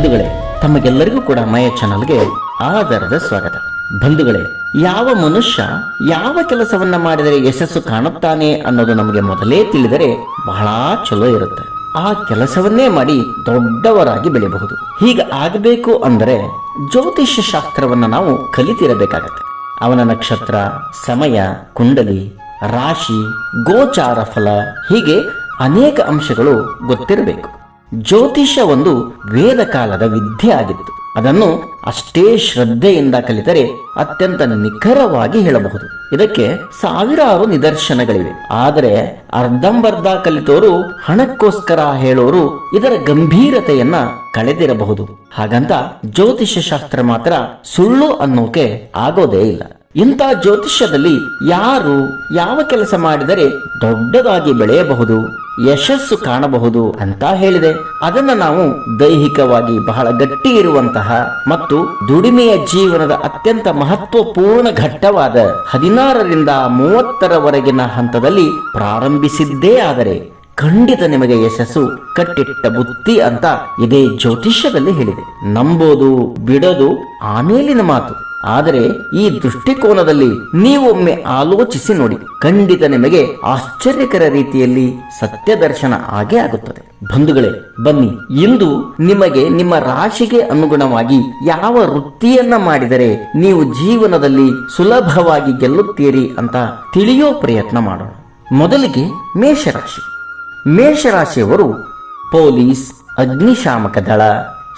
ಬಂಧುಗಳೇ, ತಮಗೆಲ್ಲರಿಗೂ ಕೂಡ ಮಯ ಚಾನಲ್ಗೆ ಆಧಾರದ ಸ್ವಾಗತ. ಬಂಧುಗಳೇ, ಯಾವ ಮನುಷ್ಯ ಯಾವ ಕೆಲಸವನ್ನ ಮಾಡಿದರೆ ಯಶಸ್ಸು ಕಾಣುತ್ತಾನೆ ಅನ್ನೋದು ನಮಗೆ ಮೊದಲೇ ತಿಳಿದರೆ ಬಹಳ ಚಲೋ ಇರುತ್ತೆ. ಆ ಕೆಲಸವನ್ನೇ ಮಾಡಿ ದೊಡ್ಡವರಾಗಿ ಬೆಳೆಯಬಹುದು. ಹೀಗೆ ಆಗಬೇಕು ಅಂದರೆ ಜ್ಯೋತಿಷ್ಯ ಶಾಸ್ತ್ರವನ್ನ ನಾವು ಕಲಿತಿರಬೇಕಾಗತ್ತೆ. ಅವನ ನಕ್ಷತ್ರ, ಸಮಯ, ಕುಂಡಲಿ, ರಾಶಿ, ಗೋಚಾರ ಫಲ ಹೀಗೆ ಅನೇಕ ಅಂಶಗಳು ಗೊತ್ತಿರಬೇಕು. ಜ್ಯೋತಿಷ್ಯ ಒಂದು ವೇದ ಕಾಲದ ವಿದ್ಯೆ ಆಗಿತ್ತು. ಅದನ್ನು ಅಷ್ಟೇ ಶ್ರದ್ಧೆಯಿಂದ ಕಲಿತರೆ ಅತ್ಯಂತ ನಿಖರವಾಗಿ ಹೇಳಬಹುದು. ಇದಕ್ಕೆ ಸಾವಿರಾರು ನಿದರ್ಶನಗಳಿವೆ. ಆದರೆ ಅರ್ಧಂಬರ್ಧ ಕಲಿತೋರು ಹಣಕ್ಕೋಸ್ಕರ ಹೇಳೋರು ಇದರ ಗಂಭೀರತೆಯನ್ನ ಕಳೆದಿರಬಹುದು. ಹಾಗಂತ ಜ್ಯೋತಿಷ್ಯ ಶಾಸ್ತ್ರ ಮಾತ್ರ ಸುಳ್ಳು ಅನ್ನೋಕೆ ಆಗೋದೇ ಇಲ್ಲ. ಇಂಥ ಜ್ಯೋತಿಷ್ಯದಲ್ಲಿ ಯಾರು ಯಾವ ಕೆಲಸ ಮಾಡಿದರೆ ದೊಡ್ಡದಾಗಿ ಬೆಳೆಯಬಹುದು? ಯಶಸ್ಸು ಕಾಣಬಹುದು ಅಂತ ಹೇಳಿದೆ. ಅದನ್ನ ನಾವು ದೈಹಿಕವಾಗಿ ಬಹಳ ಗಟ್ಟಿ ಇರುವಂತಹ ಮತ್ತು ದುಡಿಮೆಯ ಜೀವನದ ಅತ್ಯಂತ ಮಹತ್ವಪೂರ್ಣ ಘಟ್ಟವಾದ ಹದಿನಾರರಿಂದ ಮೂವತ್ತರವರೆಗಿನ ಹಂತದಲ್ಲಿ ಪ್ರಾರಂಭಿಸಿದ್ದೇ ಆದರೆ ಖಂಡಿತ ನಿಮಗೆ ಯಶಸ್ಸು ಕಟ್ಟಿಟ್ಟ ಬುತ್ತಿ ಅಂತ ಇದೇ ಜ್ಯೋತಿಷ್ಯದಲ್ಲಿ ಹೇಳಿದೆ. ನಂಬೋದು, ಬಿಡೋದು, ಆಮೇಲಿನ ಮಾತು. ಆದರೆ ಈ ದೃಷ್ಟಿಕೋನದಲ್ಲಿ ನೀವೊಮ್ಮೆ ಆಲೋಚಿಸಿ ನೋಡಿ. ಖಂಡಿತ ನಿಮಗೆ ಆಶ್ಚರ್ಯಕರ ರೀತಿಯಲ್ಲಿ ಸತ್ಯ ದರ್ಶನ ಆಗೇ ಆಗುತ್ತದೆ. ಬಂಧುಗಳೇ, ಬನ್ನಿ. ಇಂದು ನಿಮಗೆ ನಿಮ್ಮ ರಾಶಿಗೆ ಅನುಗುಣವಾಗಿ ಯಾವ ವೃತ್ತಿಯನ್ನ ಮಾಡಿದರೆ ನೀವು ಜೀವನದಲ್ಲಿ ಸುಲಭವಾಗಿ ಗೆಲ್ಲುತ್ತೀರಿ ಅಂತ ತಿಳಿಯೋ ಪ್ರಯತ್ನ ಮಾಡೋಣ. ಮೊದಲಿಗೆ ಮೇಷರಾಶಿ. ಮೇಷರಾಶಿಯವರು ಪೊಲೀಸ್, ಅಗ್ನಿಶಾಮಕ ದಳ,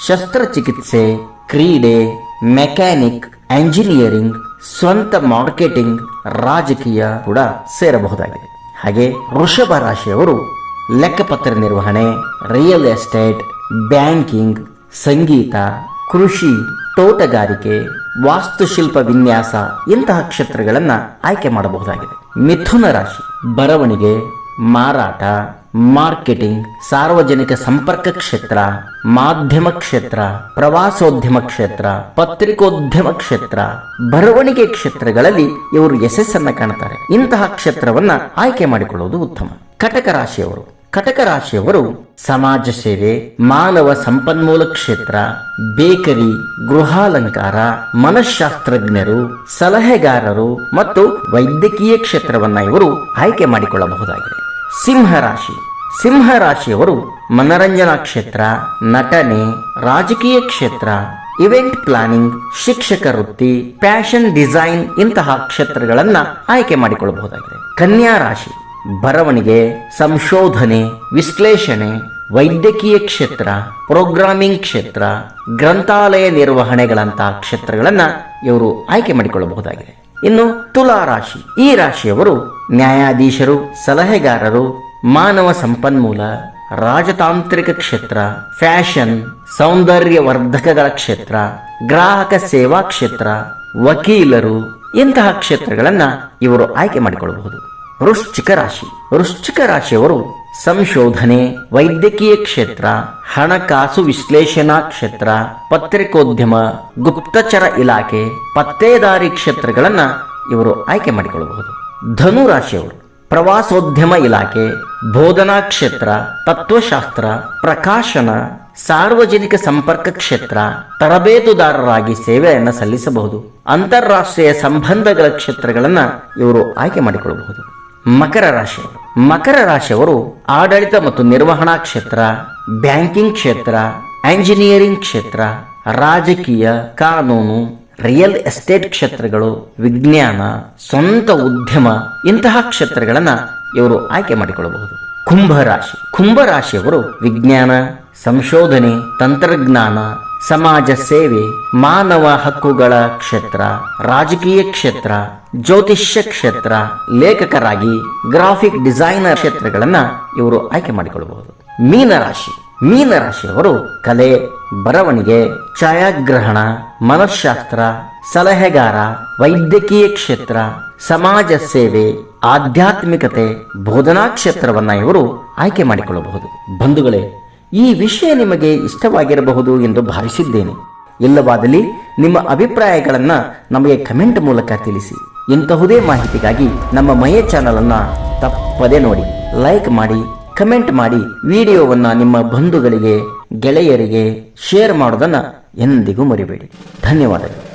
ಶಸ್ತ್ರಚಿಕಿತ್ಸೆ, ಕ್ರೀಡೆ, ಮೆಕ್ಯಾನಿಕ್ ಎಂಜಿನಿಯರಿಂಗ್ ಸ್ವಂತ ಮಾರ್ಕೆಟಿಂಗ್ ರಾಜಕೀಯ ಕೂಡ ಸೇರಬಹುದಾಗಿದೆ. ಹಾಗೆ ವೃಷಭ ರಾಶಿಯವರು ಲೆಕ್ಕಪತ್ರ ನಿರ್ವಹಣೆ ರಿಯಲ್ ಎಸ್ಟೇಟ್ ಬ್ಯಾಂಕಿಂಗ್ ಸಂಗೀತ, ಕೃಷಿ, ತೋಟಗಾರಿಕೆ, ವಾಸ್ತುಶಿಲ್ಪ ವಿನ್ಯಾಸ ಇಂತಹ ಕ್ಷೇತ್ರಗಳನ್ನು ಆಯ್ಕೆ ಮಾಡಬಹುದಾಗಿದೆ. ಮಿಥುನ ರಾಶಿ ಬರವಣಿಗೆ, ಮಾರಾಟ ಮಾರ್ಕೆಟಿಂಗ್, ಸಾರ್ವಜನಿಕ ಸಂಪರ್ಕ ಕ್ಷೇತ್ರ, ಮಾಧ್ಯಮ ಕ್ಷೇತ್ರ, ಪ್ರವಾಸೋದ್ಯಮ ಕ್ಷೇತ್ರ, ಪತ್ರಿಕೋದ್ಯಮ ಕ್ಷೇತ್ರ, ಬರವಣಿಗೆ ಕ್ಷೇತ್ರಗಳಲ್ಲಿ ಇವರು ಯಶಸ್ಸನ್ನ ಕಾಣುತ್ತಾರೆ ಇಂತಹ ಕ್ಷೇತ್ರವನ್ನ ಆಯ್ಕೆ ಮಾಡಿಕೊಳ್ಳುವುದು ಉತ್ತಮ. ಕಟಕ ರಾಶಿಯವರು. ಕಟಕ ರಾಶಿಯವರು ಸಮಾಜ ಸೇವೆ, ಮಾನವ ಸಂಪನ್ಮೂಲ ಕ್ಷೇತ್ರ, ಬೇಕರಿ, ಗೃಹಾಲಂಕಾರ ಮನಃಶಾಸ್ತ್ರಜ್ಞರು ಸಲಹೆಗಾರರು ಮತ್ತು ವೈದ್ಯಕೀಯ ಕ್ಷೇತ್ರವನ್ನ ಇವರು ಆಯ್ಕೆ ಮಾಡಿಕೊಳ್ಳಬಹುದಾಗಿದೆ. ಸಿಂಹರಾಶಿ. ಸಿಂಹರಾಶಿಯವರು ಮನರಂಜನಾ ಕ್ಷೇತ್ರ, ನಟನೆ, ರಾಜಕೀಯ ಕ್ಷೇತ್ರ, ಇವೆಂಟ್ ಪ್ಲಾನಿಂಗ್, ಶಿಕ್ಷಕ ವೃತ್ತಿ, ಫ್ಯಾಷನ್ ಡಿಸೈನ್ ಇಂತಹ ಕ್ಷೇತ್ರಗಳನ್ನ ಆಯ್ಕೆ ಮಾಡಿಕೊಳ್ಳಬಹುದಾಗಿದೆ. ಕನ್ಯಾ ರಾಶಿ, ಬರವಣಿಗೆ, ಸಂಶೋಧನೆ, ವಿಶ್ಲೇಷಣೆ, ವೈದ್ಯಕೀಯ ಕ್ಷೇತ್ರ, ಪ್ರೋಗ್ರಾಮಿಂಗ್ ಕ್ಷೇತ್ರ, ಗ್ರಂಥಾಲಯ ನಿರ್ವಹಣೆಗಳಂತಹ ಕ್ಷೇತ್ರಗಳನ್ನ ಇವರು ಆಯ್ಕೆ ಮಾಡಿಕೊಳ್ಳಬಹುದಾಗಿದೆ. ಇನ್ನು ತುಲಾ ರಾಶಿ. ಈ ರಾಶಿಯವರು ನ್ಯಾಯಾಧೀಶರು, ಸಲಹೆಗಾರರು, ಮಾನವ ಸಂಪನ್ಮೂಲ, ರಾಜತಾಂತ್ರಿಕ ಕ್ಷೇತ್ರ, ಫ್ಯಾಷನ್ ಸೌಂದರ್ಯ ವರ್ಧಕಗಳ ಕ್ಷೇತ್ರ, ಗ್ರಾಹಕ ಸೇವಾ ಕ್ಷೇತ್ರ, ವಕೀಲರು ಇಂತಹ ಕ್ಷೇತ್ರಗಳನ್ನ ಇವರು ಆಯ್ಕೆ ಮಾಡಿಕೊಳ್ಳಬಹುದು. ವೃಶ್ಚಿಕ ರಾಶಿ. ವೃಶ್ಚಿಕ ರಾಶಿಯವರು ಸಂಶೋಧನೆ, ವೈದ್ಯಕೀಯ ಕ್ಷೇತ್ರ, ಹಣಕಾಸು ವಿಶ್ಲೇಷಣಾ ಕ್ಷೇತ್ರ, ಪತ್ರಿಕೋದ್ಯಮ, ಗುಪ್ತಚರ ಇಲಾಖೆ, ಪತ್ತೇದಾರಿ ಕ್ಷೇತ್ರಗಳನ್ನ ಇವರು ಆಯ್ಕೆ ಮಾಡಿಕೊಳ್ಳಬಹುದು. ಧನು ರಾಶಿಯವರು ಪ್ರವಾಸೋದ್ಯಮ ಇಲಾಖೆ, ಬೋಧನಾ ಕ್ಷೇತ್ರ, ತತ್ವಶಾಸ್ತ್ರ, ಪ್ರಕಾಶನ, ಸಾರ್ವಜನಿಕ ಸಂಪರ್ಕ ಕ್ಷೇತ್ರ, ತರಬೇತುದಾರರಾಗಿ ಸೇವೆಯನ್ನು ಸಲ್ಲಿಸಬಹುದು. ಅಂತಾರಾಷ್ಟ್ರೀಯ ಸಂಬಂಧಗಳ ಕ್ಷೇತ್ರಗಳನ್ನ ಇವರು ಆಯ್ಕೆ ಮಾಡಿಕೊಳ್ಳಬಹುದು. ಮಕರ ರಾಶಿಯವರು ಮಕರ ರಾಶಿಯವರು ಆಡಳಿತ ಮತ್ತು ನಿರ್ವಹಣಾ ಕ್ಷೇತ್ರ, ಬ್ಯಾಂಕಿಂಗ್ ಕ್ಷೇತ್ರ ಎಂಜಿನಿಯರಿಂಗ್ ಕ್ಷೇತ್ರ, ರಾಜಕೀಯ, ಕಾನೂನು ರಿಯಲ್ ಎಸ್ಟೇಟ್ ಕ್ಷೇತ್ರಗಳು, ವಿಜ್ಞಾನ, ಸ್ವಂತ ಉದ್ಯಮ ಇಂತಹ ಕ್ಷೇತ್ರಗಳನ್ನು ಇವರು ಆಯ್ಕೆ ಮಾಡಿಕೊಳ್ಳಬಹುದು. ಕುಂಭರಾಶಿ ಕುಂಭರಾಶಿಯವರು ವಿಜ್ಞಾನ, ಸಂಶೋಧನೆ, ತಂತ್ರಜ್ಞಾನ, ಸಮಾಜ ಸೇವೆ, ಮಾನವ ಹಕ್ಕುಗಳ ಕ್ಷೇತ್ರ, ರಾಜಕೀಯ ಕ್ಷೇತ್ರ ಜ್ಯೋತಿಷ್ಯ ಕ್ಷೇತ್ರ ಲೇಖಕರಾಗಿ ಗ್ರಾಫಿಕ್ ಡಿಸೈನರ್ ಕ್ಷೇತ್ರಗಳನ್ನ ಇವರು ಆಯ್ಕೆ ಮಾಡಿಕೊಳ್ಳಬಹುದು ಮೀನರಾಶಿ. ಮೀನರಾಶಿಯವರು ಕಲೆ, ಬರವಣಿಗೆ, ಛಾಯಾಗ್ರಹಣ ಮನಃಶಾಸ್ತ್ರ ಸಲಹೆಗಾರ, ವೈದ್ಯಕೀಯ ಕ್ಷೇತ್ರ, ಸಮಾಜ ಸೇವೆ, ಆಧ್ಯಾತ್ಮಿಕತೆ, ಬೋಧನಾ ಕ್ಷೇತ್ರವನ್ನ ಇವರು ಆಯ್ಕೆ ಮಾಡಿಕೊಳ್ಳಬಹುದು ಬಂಧುಗಳೇ, ಈ ವಿಷಯ ನಿಮಗೆ ಇಷ್ಟವಾಗಿರಬಹುದು ಎಂದು ಭಾವಿಸಿದ್ದೇನೆ. ಇಲ್ಲವಾದಲ್ಲಿ ನಿಮ್ಮ ಅಭಿಪ್ರಾಯಗಳನ್ನು ನಮಗೆ ಕಮೆಂಟ್ ಮೂಲಕ ತಿಳಿಸಿ. ಇಂತಹುದೇ ಮಾಹಿತಿಗಾಗಿ ನಮ್ಮ ಮಯ ಚಾನಲನ್ನು ತಪ್ಪದೇ ನೋಡಿ. ಲೈಕ್ ಮಾಡಿ ಕಮೆಂಟ್ ಮಾಡಿ ವಿಡಿಯೋವನ್ನ ನಿಮ್ಮ ಬಂಧುಗಳಿಗೆ, ಗೆಳೆಯರಿಗೆ ಶೇರ್ ಮಾಡೋದನ್ನು ಎಂದಿಗೂ ಮರಿಬೇಡಿ. ಧನ್ಯವಾದಗಳು.